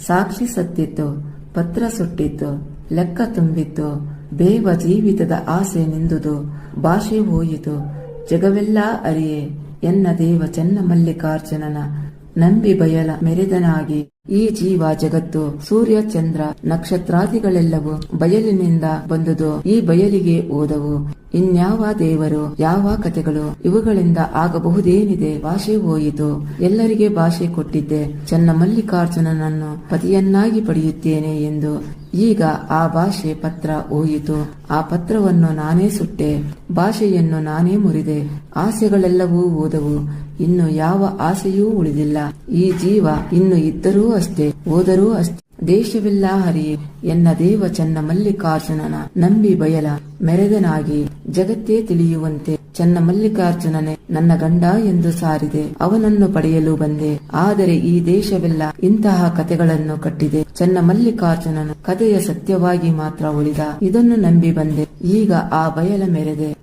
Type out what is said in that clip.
ಸಾಕ್ಷಿ ಸತ್ತಿತ್ತು ಪತ್ರ ಸುಟ್ಟಿತ್ತು ಲೆಕ್ಕ ತುಂಬಿತ್ತು ಬೇವ ಜೀವಿತದ ಆಸೆ ನಿಂದುದು, ಭಾಷೆ ಹೋಯಿತು ಜಗವೆಲ್ಲ ಅರಿಯೆ, ಎನ್ನ ದೇವ ಚೆನ್ನ ಮಲ್ಲಿಕಾರ್ಜುನನ, ನಂಬಿ ಬಯಲ ಮೆರೆದನಾಗಿ, ಈ ಜೀವ ಜಗತ್ತು, ಸೂರ್ಯ ಚಂದ್ರ, ನಕ್ಷತ್ರಾದಿಗಳೆಲ್ಲವೂ ಬಯಲಿನಿಂದ ಬಂದುದು, ಈ ಬಯಲಿಗೆ ಓದವು ಇನ್ಯಾವ ದೇವರು, ಯಾವ ಕಥೆಗಳು ಇವುಗಳಿಂದ ಆಗಬಹುದೇನಿದೆ ಭಾಷೆ ಹೋಯಿತು. ಎಲ್ಲರಿಗೆ ಭಾಷೆ ಕೊಟ್ಟಿದ್ದೆ. ಚೆನ್ನ ಮಲ್ಲಿಕಾರ್ಜುನನನ್ನು ಪತಿಯನ್ನಾಗಿ ಪಡೆಯುತ್ತೇನೆ ಎಂದು. ಈಗ ಆ ಭಾಷೆ ಪತ್ರ ಹೋಯಿತು. ಆ ಪತ್ರವನ್ನು ನಾನೇ ಸುಟ್ಟೆ. ಭಾಷೆಯನ್ನು ನಾನೇ ಮುರಿದೆ. ಆಸೆಗಳೆಲ್ಲವೂ ಓದವು ಇನ್ನು ಯಾವ ಆಸೆಯೂ ಉಳಿದಿಲ್ಲ. ಈ ಜೀವ ಇನ್ನು ಇದ್ದರೂ ಅಷ್ಟೇ ಓದರೂ ಅಷ್ಟೇ. ದೇಶವೆಲ್ಲ ಹರಿಯೇ ಎನ್ನ ದೇವ ಚನ್ನ ಮಲ್ಲಿಕಾರ್ಜುನನ ನಂಬಿ ಬಯಲ ಮೆರೆದನಾಗಿ ಜಗತ್ತೇ ತಿಳಿಯುವಂತೆ ಚನ್ನ ಮಲ್ಲಿಕಾರ್ಜುನನೇ ನನ್ನ ಗಂಡ ಎಂದು ಸಾರಿದೆ. ಅವನನ್ನು ಪಡೆಯಲು ಬಂದೆ. ಆದರೆ ಈ ದೇಶವೆಲ್ಲ ಇಂತಹ ಕತೆಗಳನ್ನು ಕಟ್ಟಿದೆ. ಚನ್ನ ಮಲ್ಲಿಕಾರ್ಜುನನು ಕಥೆಯ ಸತ್ಯವಾಗಿ ಮಾತ್ರ ಉಳಿದ. ಇದನ್ನು ನಂಬಿ ಬಂದೆ. ಈಗ ಆ ಬಯಲ ಮೆರೆದೆ.